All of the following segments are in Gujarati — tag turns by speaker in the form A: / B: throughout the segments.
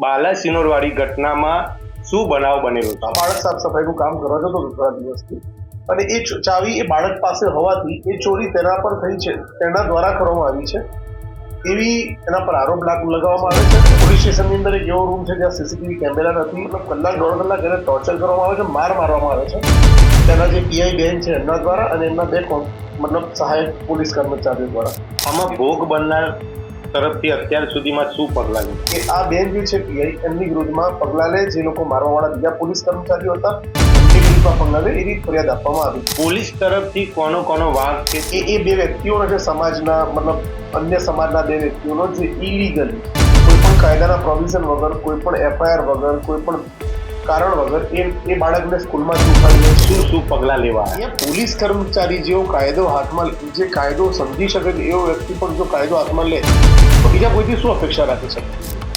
A: બાલા સિનોરવાળી ઘટનામાં શું બનાવ બનેલો હતો?
B: બાળક સાફ સફાઈનું કામ કરવા જતો હતો થોડા દિવસથી. અને એ ચાવી એ બાળક પાસે હોવાથી એ ચોરી તેના પર થઈ છે. તેના દ્વારા કરવામાં આવી છે. એવી એના પર આરોપ લાગુ લગાવવામાં આવે છે. પોલીસ સ્ટેશનની અંદર એક એવો રૂમ છે જ્યાં સીસીટીવી કેમેરા નથી. મતલબ કલાક દોઢ કલાક એને ટોર્ચર કરવામાં આવે છે માર મારવામાં આવે છે. તેના જે પીઆઈ બેન છે એમના દ્વારા અને એમના બે મતલબ સહાયક પોલીસ કર્મચારીઓ દ્વારા.
A: આમાં ભોગ બનનાર તરફથી અત્યાર સુધીમાં શું પગલાં લે
B: કે આ બેન જે છે પીઆઈ એમની વિરુદ્ધમાં પગલાં લે જે લોકો મારવાવાળા બીજા પોલીસ કર્મચારીઓ હતા એ વિરુદ્ધમાં પગલાં લે એવી ફરિયાદ આપવામાં આવી.
A: પોલીસ તરફથી કોનો કોનો વાંક છે?
B: એ એ બે વ્યક્તિઓનો છે સમાજના મતલબ અન્ય સમાજના બે વ્યક્તિઓનો જે ઇલીગલ કોઈ પણ કાયદાના પ્રોવિઝન વગર કોઈ પણ એફઆઈઆર વગર કોઈ પણ કારણ વગર એ એ બાળકને સ્કૂલમાં ઉઠાવી
A: શું શું પગલાં લેવા?
B: અહીંયા પોલીસ કર્મચારી જેવો કાયદો હાથમાં જે કાયદો સમજી શકે એવો વ્યક્તિ પણ જો કાયદો હાથમાં લે તો બીજા કોઈથી શું અપેક્ષા રાખી શકે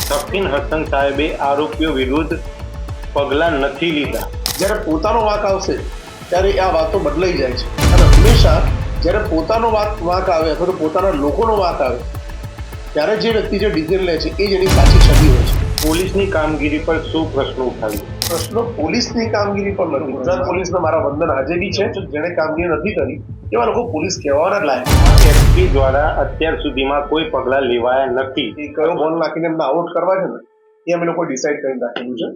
A: સફીન હસન સાહેબે આરોપીઓ વિરુદ્ધ પગલાં નથી લીધા.
B: જ્યારે પોતાનો વાંક આવશે ત્યારે આ વાતો બદલાઈ જાય છે. અને હંમેશા જ્યારે પોતાનો વાંક વાંક આવે અથવા તો પોતાના લોકોનો વાંક આવે ત્યારે જે વ્યક્તિ જે ડિસિઝન લે છે એ જ એની સાચી છબી હોય છે.
A: પોલીસની કામગીરી પર શું પ્રશ્ન ઉઠાવ્યો?
B: પ્રશ્નો પોલીસની કામગીરી પર નથી. ગુજરાત પોલીસનો મારા વંદન આજે બી છે જેણે કામગીરી નથી કરી એવા લોકો પોલીસ કહેવાના જ લાયક.
A: એસપી દ્વારા અત્યાર સુધીમાં કોઈ પગલાં લેવાયા નથી.
B: એ કયો બોલ નાખીને એમને આઉટ કરવા છે ને એ અમે લોકો ડિસાઈડ કરી રાખેલું છે.